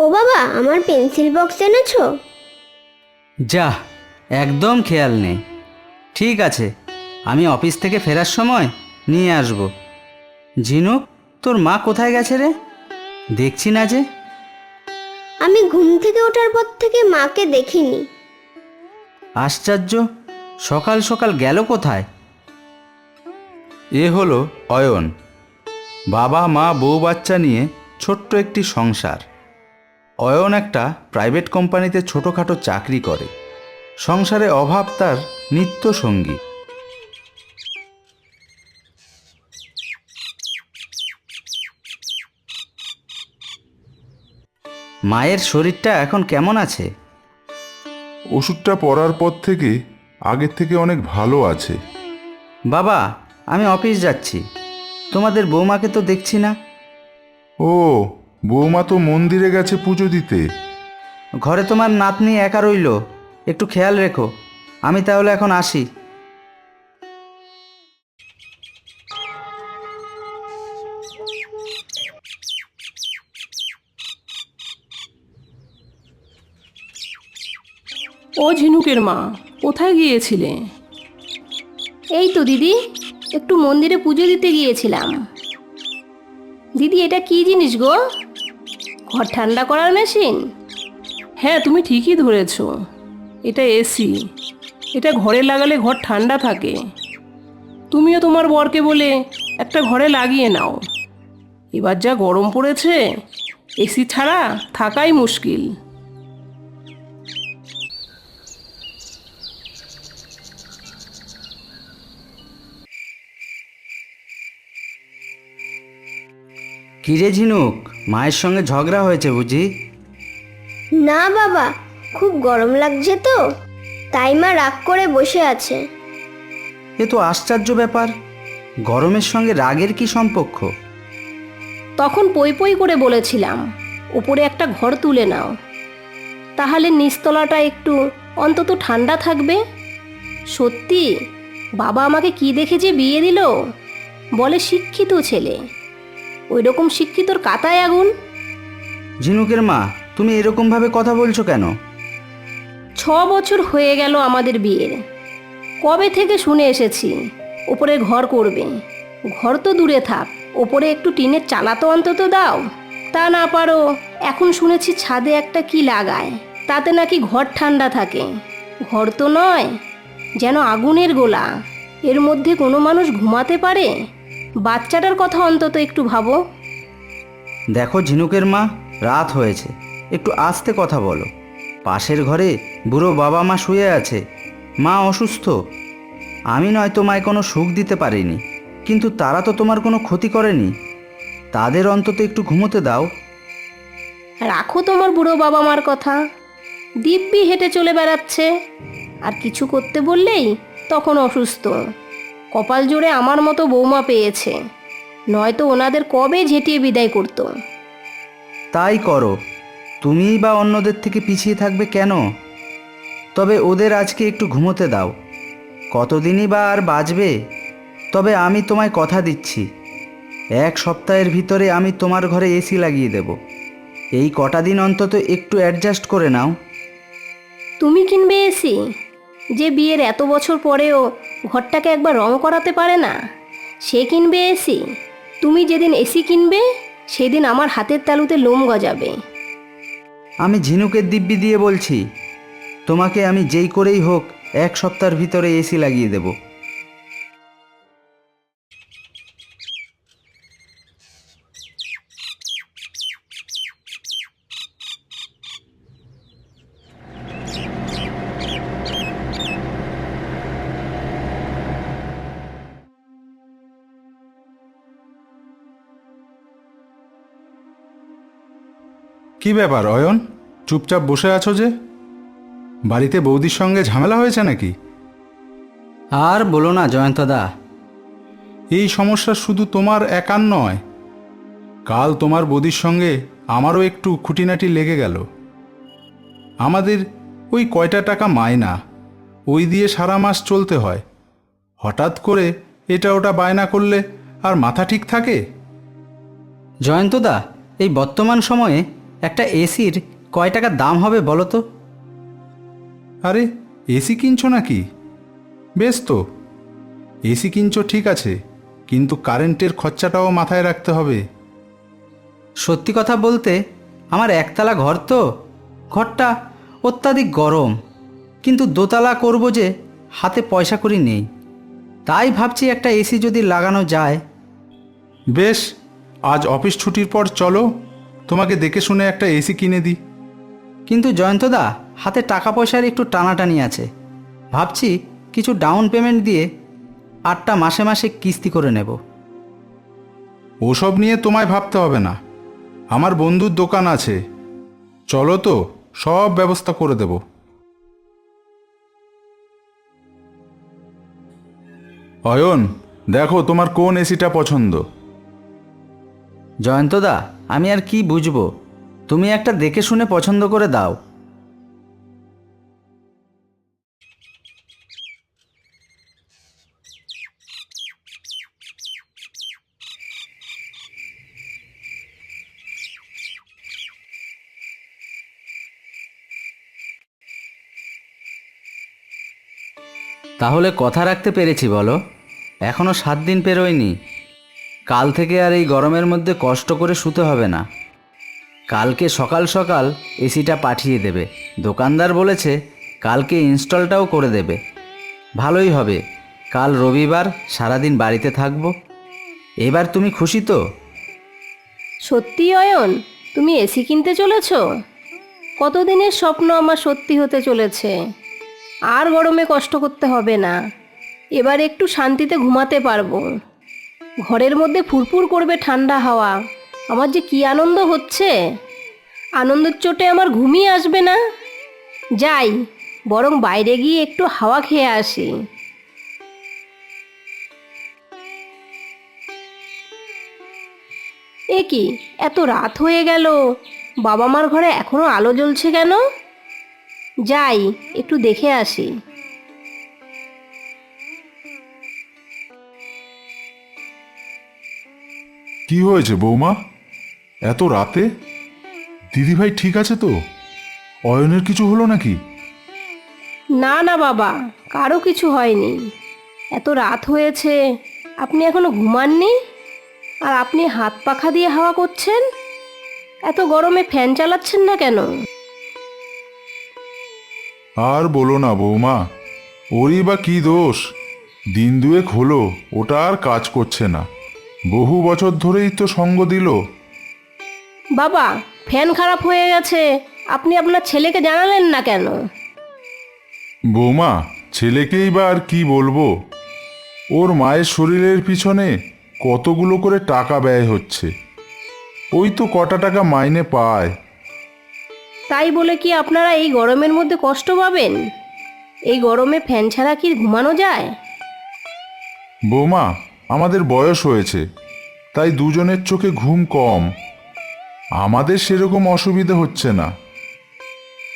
আমার pencil box এনেছো? যা একদম খেয়াল নেই। ঠিক আছে আমি অফিস থেকে ফেরার সময় নিয়ে আসব। ঝিনুক তোর মা কোথায় গেছে রে? দেখছি না যে। আমি ঘুম থেকে ওঠার পর থেকে মাকে দেখিনি। আশ্চর্য সকাল সকাল গেল কোথায়? এ হলো অয়ন। বাবা মা বউ বাচ্চা নিয়ে ছোট্ট একটি সংসার। অয়ন একটা প্রাইভেট কোম্পানিতে ছোটোখাটো চাকরি করে। সংসারে অভাব তার নিত্য সঙ্গী। মায়ের শরীরটা এখন কেমন আছে? ওষুধটা পরার পর থেকে আগের থেকে অনেক ভালো আছে। বাবা আমি অফিস যাচ্ছি। তোমাদের বৌমাকে তো দেখছি না। ও বৌমা তো মন্দিরে গেছে পুজো দিতে। ঘরে তোমার নাতনি একা রইল। একটু খেয়াল রেখো। আমি তাহলে এখন আসি। ও ঝিনুকের মা কোথায় গিয়েছিলে? এই তো দিদি একটু মন্দিরে পুজো দিতে গিয়েছিলাম। দিদি এটা কি জিনিস গো? ঘর ঠান্ডা করার মেশিন? হ্যাঁ তুমি ঠিকই ধরেছ। এটা এসি। এটা ঘরে লাগালে ঘর ঠান্ডা থাকে। তুমিও তোমার বরকে বলে একটা ঘরে লাগিয়ে নাও। এবার যা গরম পড়েছে, এসি ছাড়া থাকাই মুশকিল। কিরে ঝিনুক? মায়ের সঙ্গে ঝগড়া হয়েছে বুঝি? না বাবা খুব গরম লাগছে তো। তাই মা রাগ করে বসে আছে। এ তো আশ্চর্য ব্যাপার। গরমের সঙ্গে রাগের কি সম্পর্ক? তখন পই পই করে বলেছিলাম উপরে একটা ঘর তুলে নাও। তাহলে নিচতলাটা একটু অন্তত ঠান্ডা থাকবে। সত্যি? বাবা আমাকে কি দেখে যে বিয়ে দিল? বলে শিক্ষিত ছেলে। ওই রকম শিক্ষিতর কাতায় আগুন? ঝিনুকের মা তুমি এরকমভাবে কথা বলছো কেন? ছ বছর হয়ে গেল আমাদের বিয়ের। কবে থেকে শুনে এসেছি? ওপরে ঘর করবে। ঘর তো দূরে থাক ওপরে একটু টিনের চালা তো অন্তত দাও। তা না পারো এখন শুনেছি ছাদে একটা কি লাগায় তাতে নাকি ঘর ঠান্ডা থাকে। ঘর তো নয় যেন আগুনের গোলা। এর মধ্যে কোনো মানুষ ঘুমাতে পারে? বাচ্চাটার কথা অন্তত একটু ভাবো। দেখো ঝিনুকের মা রাত হয়েছে। একটু আস্তে কথা বলো। পাশের ঘরে বুড়ো বাবা মা শুয়ে আছে। মা অসুস্থ। আমি নয় তোমায় কোনো সুখ দিতে পারিনি কিন্তু তারা তো তোমার কোনো ক্ষতি করেনি। তাদের অন্তত একটু ঘুমোতে দাও। রাখো তোমার বুড়ো বাবা মার কথা। দিব্যি হেঁটে চলে বেড়াচ্ছে। আর কিছু করতে বললেই তখন অসুস্থ। কপাল জোরে আমার মতো বৌমা পেয়েছে। নয়তো ওনাদের কবে ঝেঁটিয়ে বিদায় করতো? তাই করো। তুমিই বা অন্যদের থেকে পিছিয়ে থাকবে কেন? তবে ওদের আজকে একটু ঘুমোতে দাও। কতদিনই বা আর বাঁচবে তবে আমি তোমায় কথা দিচ্ছি। এক সপ্তাহের ভিতরে আমি তোমার ঘরে এসি লাগিয়ে দেব। এই কটা দিন অন্তত একটু অ্যাডজাস্ট করে নাও। তুমি কিনবে এসি? যে বিয়ের এত বছর পরেও ঘরটাকে একবার রং করাতে পারে না? সে কিনবে এসি তুমি যেদিন এসি কিনবে, সেদিন আমার হাতের তালুতে লোম গজাবে। আমি ঝিনুকের দিব্যি দিয়ে বলছি, তোমাকে আমি যেই করেই হোক এক সপ্তাহের ভিতরে এসি লাগিয়ে দেব। কি ব্যাপার অয়ন? চুপচাপ বসে আছো যে? বাড়িতে বৌদির সঙ্গে ঝামেলা হয়েছে নাকি? আর বলো না জয়ন্তদা। এই সমস্যা শুধু তোমার একার নয়। কাল তোমার বৌদির সঙ্গে আমারও একটু খুঁটিনাটি লেগে গেল। আমাদের ওই কয়টা টাকা মায়না ওই দিয়ে সারা মাস চলতে হয়। হঠাৎ করে এটা ওটা বায়না করলে আর মাথা ঠিক থাকে? জয়ন্তদা এই বর্তমান সময়ে একটা এসির কয় টাকা দাম হবে বলো তো? আরে এসি কিনছো নাকি? বেশ তো। এসি কিনছো ঠিক আছে কিন্তু কারেন্টের খরচাটাও মাথায় রাখতে হবে। সত্যি কথা বলতে আমার একতলা ঘর তো। ঘরটা অত্যাধিক গরম কিন্তু দোতলা করব যে হাতে পয়সা করি নেই। তাই ভাবছি একটা এসি যদি লাগানো যায়। বেশ আজ অফিস ছুটির পর চলো। তোমাকে দেখে শুনে একটা এসি কিনে দিই। কিন্তু জয়ন্তদা হাতে টাকা পয়সার একটু টানাটানি আছে। ভাবছি কিছু ডাউন পেমেন্ট দিয়ে আটটা মাসে মাসে কিস্তি করে নেব। ওসব নিয়ে তোমায় ভাবতে হবে না। আমার বন্ধুর দোকান আছে। চলো তো সব ব্যবস্থা করে দেব। অয়ন দেখো তোমার কোন এসিটা পছন্দ। জয়ন্তদা আমি আর কি বুঝব? তুমি একটা দেখে শুনে পছন্দ করে দাও। তাহলে কথা রাখতে পেরেছি বলো। এখনও সাত দিন পেরোয়নি। কাল থেকে আর এই গরমের মধ্যে কষ্ট করে শুতে হবে না। কালকে সকাল সকাল এসিটা পাঠিয়ে দেবে। দোকানদার বলেছে, কালকে ইনস্টলটাও করে দেবে। ভালোই হবে। কাল রবিবার সারাদিন বাড়িতে থাকব। এবার তুমি খুশি তো? সত্যি অয়ন, তুমি এসি কিনতে চলেছ? কতদিনের স্বপ্ন আমার সত্যি হতে চলেছে? আর গরমে কষ্ট করতে হবে না। এবার একটু শান্তিতে ঘুমাতে পারব। ঘরের মধ্যে ফুরফুর করবে ঠান্ডা হাওয়া। আমার যে কি আনন্দ হচ্ছে? আনন্দের চোটে আমার ঘুমিয়ে আসবে না। যাই, বরং বাইরে গিয়ে একটু হাওয়া খেয়ে আসি। এ কি, এত রাত হয়ে গেল। বাবা মার ঘরে এখনও আলো জ্বলছে কেন? যাই, একটু দেখে আসি। কি হয়েছে বৌমা? এত রাতে? দিদিভাই ঠিক আছে তো? অয়নের কিছু হলো নাকি? না না বাবা কারও কিছু হয়নি। এত রাত হয়েছে আপনি এখনও ঘুমাননি? আর আপনি হাত পাখা দিয়ে হাওয়া করছেন? এত গরমে ফ্যান চালাচ্ছেন না কেন? আর বলো না বৌমা ওরই বা কি দোষ? দিন দুয়েক হলো ওটা আর কাজ করছে না। বহু বছর ধরেই তো সঙ্গ দিল। বাবা ফ্যান খারাপ হয়ে গেছে। আপনি আপনার ছেলেকে জানালেন না কেন? বৌমা ছেলেকেই বা আর কি বলব? ওর মায়ের শরীরের পিছনে কতগুলো করে টাকা ব্যয় হচ্ছে। ওই তো কটা টাকা মাইনে পায়। তাই বলে কি আপনারা এই গরমের মধ্যে কষ্ট পাবেন? এই গরমে ফ্যান ছাড়া কি ঘুমানো যায়? বৌমা আমাদের বয়স হয়েছে, তাই দুজনের চোখে ঘুম কম। আমাদের সেরকম অসুবিধে হচ্ছে না।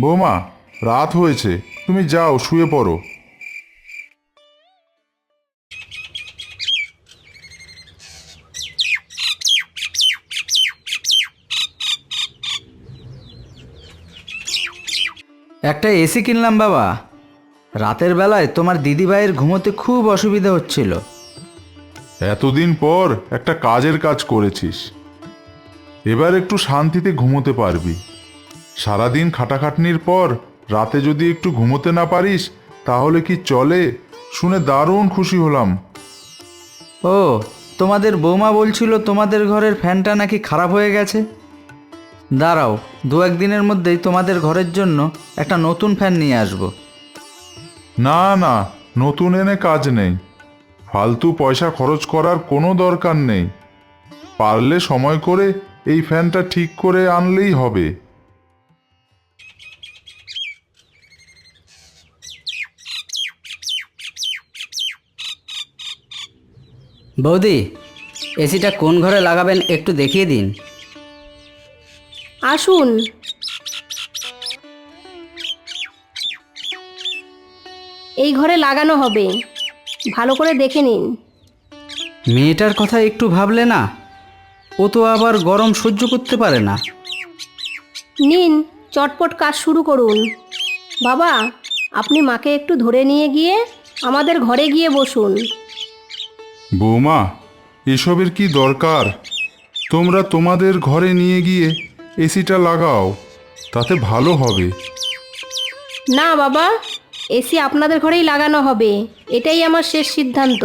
বৌমা, রাত হয়েছে, তুমি যাও, শুয়ে পড়ো। একটা এসি কিনলাম বাবা। রাতের বেলায় তোমার দিদিভাইয়ের ঘুমোতে খুব অসুবিধা হচ্ছিল। এতদিন পর একটা কাজের কাজ করেছিস। এবার একটু শান্তিতে ঘুমোতে পারবি। সারাদিন খাটাখাটনির পর রাতে যদি একটু ঘুমোতে না পারিস তাহলে কি চলে? শুনে দারুণ খুশি হলাম। ও তোমাদের বৌমা বলছিল তোমাদের ঘরের ফ্যানটা নাকি খারাপ হয়ে গেছে? দাঁড়াও দু একদিনের মধ্যেই তোমাদের ঘরের জন্য একটা নতুন ফ্যান নিয়ে আসব। না না নতুন এনে কাজ নেই। ফালতু পয়সা খরচ করার কোনো দরকার নেই। পারলে সময় করে এই ফ্যানটা ঠিক করে আনলেই হবে। বৌদি এসিটা কোন ঘরে লাগাবেন একটু দেখিয়ে দিন। আসুন। এই ঘরে লাগানো হবে। ভালো করে দেখে নিন। মেয়েটার কথা একটু ভাবলে না ও তো আবার গরম সহ্য করতে পারে না। নিন চটপট কাজ শুরু করুন। বাবা আপনি মাকে একটু ধরে নিয়ে গিয়ে আমাদের ঘরে গিয়ে বসুন। বৌমা এসবের কি দরকার? তোমরা তোমাদের ঘরে নিয়ে গিয়ে এসিটা লাগাও তাতে ভালো হবে। না বাবা এসি আপনাদের ঘরেই লাগানো হবে। এটাই আমার শেষ সিদ্ধান্ত।